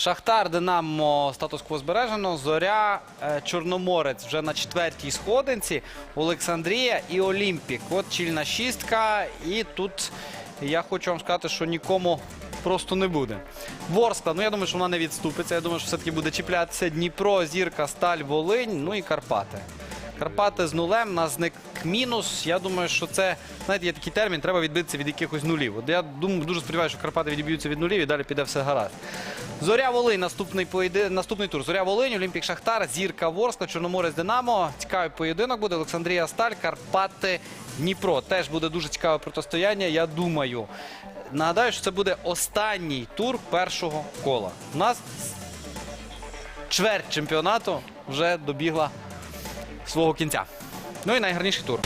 Шахтар, Динамо, статус-кво збережено. Зоря, е, Чорноморець вже на четвертій сходинці. Олександрія і Олімпік. От чільна шістка. І тут я хочу вам сказати, що нікому просто не буде. Ворскла, ну я думаю, що вона не відступиться. Я думаю, що все-таки буде чіплятися Дніпро, Зірка, Сталь, Волинь, ну і Карпати. Карпати з нулем, на зник мінус. Я думаю, що це, знаєте, є такий термін, треба відбитися від якихось нулів. От я думаю, дуже сподіваюся, що Карпати відб'ються від нулів і далі піде все гаразд. Зоря Волинь, наступний, поєди... наступний тур. Зоря Волинь, Олімпік Шахтар, Зірка Ворскла, Чорноморець Динамо. Цікавий поєдинок буде. Олександрія Сталь, Карпати, Дніпро. Теж буде дуже цікаве протистояння, я думаю. Нагадаю, що це буде останній тур першого кола. У нас чверть чемпіонату вже добігла свого кінця. Ну і найгарніший тур.